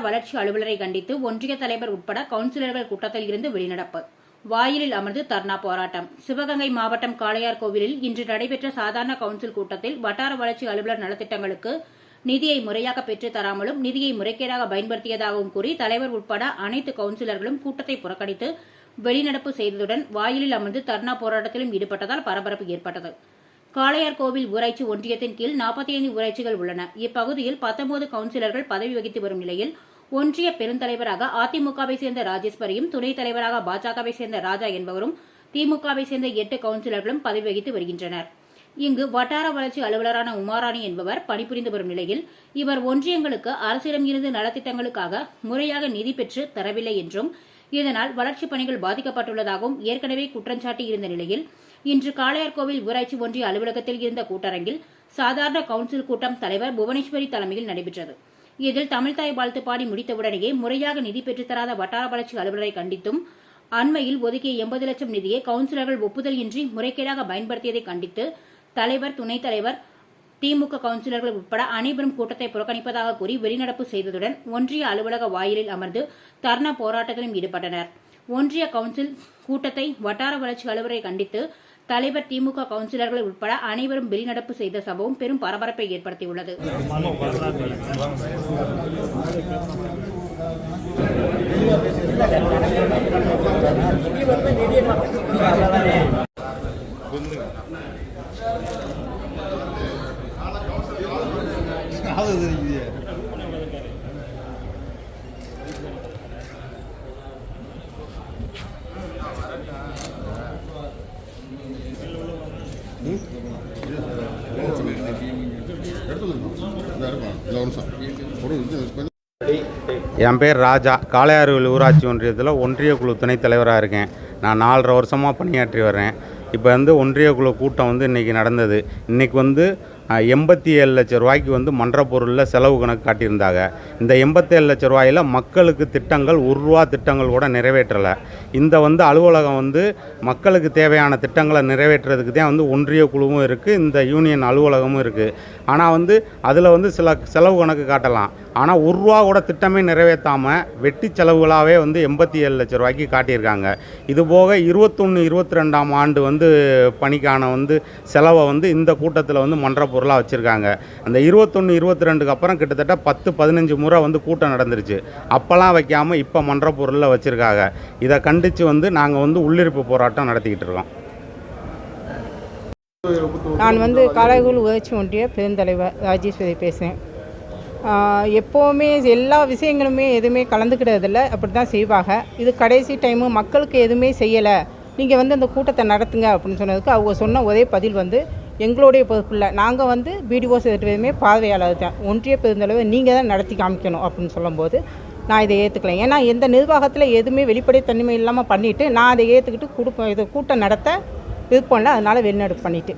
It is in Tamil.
வளர்ச்சி அலுவலரை கண்டித்து ஒன்றிய தலைவர் உட்பட கவுன்சிலர்கள் கூட்டத்தில் இருந்து வெளிநடப்பு. வாயிலில் அமர்ந்து தர்ணா போராட்டம். சிவகங்கை மாவட்டம் காளையார் கோவிலில் இன்று நடைபெற்ற சாதாரண கவுன்சில் கூட்டத்தில் வட்டார வளர்ச்சி அலுவலர் நலத்திட்டங்களுக்கு நிதியை முறையாக பெற்றுத் தராமலும் நிதியை முறைகேடாக பயன்படுத்தியதாகவும் கூறி தலைவர் உட்பட அனைத்து கவுன்சிலர்களும் கூட்டத்தை புறக்கணித்து வெளிநடப்பு செய்ததுடன் வாயிலில் அமர்ந்து தர்ணா போராட்டத்திலும் ஈடுபட்டதால் பரபரப்பு ஏற்பட்டது. காளையார் கோவில் ஊராட்சி ஒன்றியத்தின் கீழ் 45 ஊராட்சிகள் உள்ளன. இப்பகுதியில் 19 கவுன்சிலர்கள் பதவி வகித்து வரும் நிலையில் ஒன்றிய பெருந்தலைவராக அதிமுகவை சேர்ந்த ராஜேஸ்வரியும் துணைத் தலைவராக பாஜகவை சேர்ந்த ராஜா என்பவரும் திமுகவை சேர்ந்த எட்டு கவுன்சிலர்களும் பதவி வகித்து வருகின்றனர். இங்கு வட்டார வளர்ச்சி அலுவலரான உமாராணி என்பவர் பணிபுரிந்து வரும் நிலையில் இவர் ஒன்றியங்களுக்கு அரசிடம் இருந்து நலத்திட்டங்களுக்காக முறையாக நிதி பெற்று தரவில்லை என்றும் இதனால் வளர்ச்சிப் பணிகள் பாதிக்கப்பட்டுள்ளதாகவும் ஏற்கனவே குற்றஞ்சாட்டி இருந்த நிலையில் இன்று காளையார்கோவில் ஊராட்சி ஒன்றிய அலுவலகத்தில் இருந்த கூட்டரங்கில் சாதாரண கவுன்சில் கூட்டம் தலைவர் புவனேஸ்வரி தலைமையில் நடைபெற்றது. இதில் தமிழ்தாய் வாழ்த்து பாடி முடித்தவுடனேயே முறையாக நிதி பெற்றுத்தராத வட்டார வளர்ச்சி அலுவலரை கண்டித்தும் அண்மையில் ஒதுக்கிய எண்பது லட்சம் நிதியை கவுன்சிலர்கள் ஒப்புதல் இன்றி முறைகேடாக பயன்படுத்தியதை கண்டித்து தலைவர் துணைத் தலைவர் திமுக கவுன்சிலர்கள் உட்பட அனைவரும் கூட்டத்தை புறக்கணிப்பதாக கூறி வெளிநடப்பு செய்ததுடன் ஒன்றிய அலுவலக வாயிலில் அமர்ந்து தர்ணா போராட்டத்திலும் ஈடுபட்டனர். ஒன்றிய கவுன்சில் கூட்டத்தை வட்டார வளர்ச்சி அலுவலரை கண்டித்து தலைவர் திமுக கவுன்சிலர்கள் உட்பட அனைவரும் வெளிநடப்பு செய்த சம்பவம் பெரும் பரபரப்பை ஏற்படுத்தியுள்ளது. காது என் பேர் ராஜா. காளையாறுவில் ஊராட்சி ஒன்றியத்தில் ஒன்றிய குழு துணைத் தலைவராக இருக்கேன். நான் நாலரை வருஷமாக பணியாற்றி வர்றேன். இப்போ வந்து ஒன்றிய குழு கூட்டம் வந்து இன்றைக்கி நடந்தது. இன்றைக்கி வந்து எண்பத்தி ஏழு லட்ச ரூபாய்க்கு வந்து மன்ற பொருளில் செலவு கணக்கு காட்டியிருந்தாங்க. இந்த எண்பத்தேழு லட்ச ரூபாயில் மக்களுக்கு திட்டங்கள் ஒரு ரூபா திட்டங்கள் கூட நிறைவேற்றலை. இந்த வந்து அலுவலகம் வந்து மக்களுக்கு தேவையான திட்டங்களை நிறைவேற்றுறதுக்கு தான் வந்து ஒன்றிய குழுவும் இருக்குது இந்த யூனியன் அலுவலகமும் இருக்குது ஆனால் வந்து அதில் வந்து சில செலவு கணக்கு காட்டலாம். ஆனால் ஒரு ரூபா கூட திட்டமே நிறைவேற்றாமல் வெட்டி செலவுகளாகவே வந்து எண்பத்தி ஏழு லட்ச ரூபாய்க்கு காட்டியிருக்காங்க. இது போக இருபத்தொன்று இருபத்தி ரெண்டாம் ஆண்டு வந்து பணிக்கான வந்து செலவை வந்து இந்த கூட்டத்தில் வந்து மன்ற பொருளாக வச்சுருக்காங்க. அந்த இருபத்தொன்று இருபத்தி ரெண்டுக்கு அப்புறம் கிட்டத்தட்ட பத்து பதினஞ்சு முறை வந்து கூட்டம் நடந்துருச்சு. அப்போல்லாம் வைக்காமல் இப்போ மன்ற பொருளில் வச்சுருக்காங்க. இதை கண்டித்து வந்து நாங்கள் வந்து உள்ளிருப்பு போராட்டம் நடத்திக்கிட்டு இருக்கோம். நான் வந்து கலைகள் ஊராட்சி ஒன்றிய பெருந்தலைவர் ராஜேஸ்வரி பேசுகிறேன் எப்போவுமே எல்லா விஷயங்களுமே எதுவுமே கலந்துக்கிட்டதில்ல அப்படி தான் செய்வாங்க. இது கடைசி டைமு மக்களுக்கு எதுவுமே செய்யலை. நீங்கள் வந்து அந்த கூட்டத்தை நடத்துங்க அப்படின்னு சொன்னதுக்கு அவங்க சொன்ன ஒரே பதில் வந்து எங்களுடைய பொறுப்பில்லை நாங்கள் வந்து பிடிஓ செக்ரட்டரியுமே பார்வையாளர் தான். ஒன்றிய பெருந்தளவு நீங்கள் தான் நடத்தி காமிக்கணும் அப்படின்னு சொல்லும்போது நான் இதை ஏற்றுக்கலாம் ஏன்னா எந்த நிர்வாகத்தில் எதுவுமே வெளிப்படை தன்மை இல்லாமல் பண்ணிவிட்டு நான் அதை ஏற்றுக்கிட்டு கொடுப்பேன் இது கூட்டம் நடத்த விருப்பம் இல்லை அதனால் வெளிநடப்பு பண்ணிவிட்டு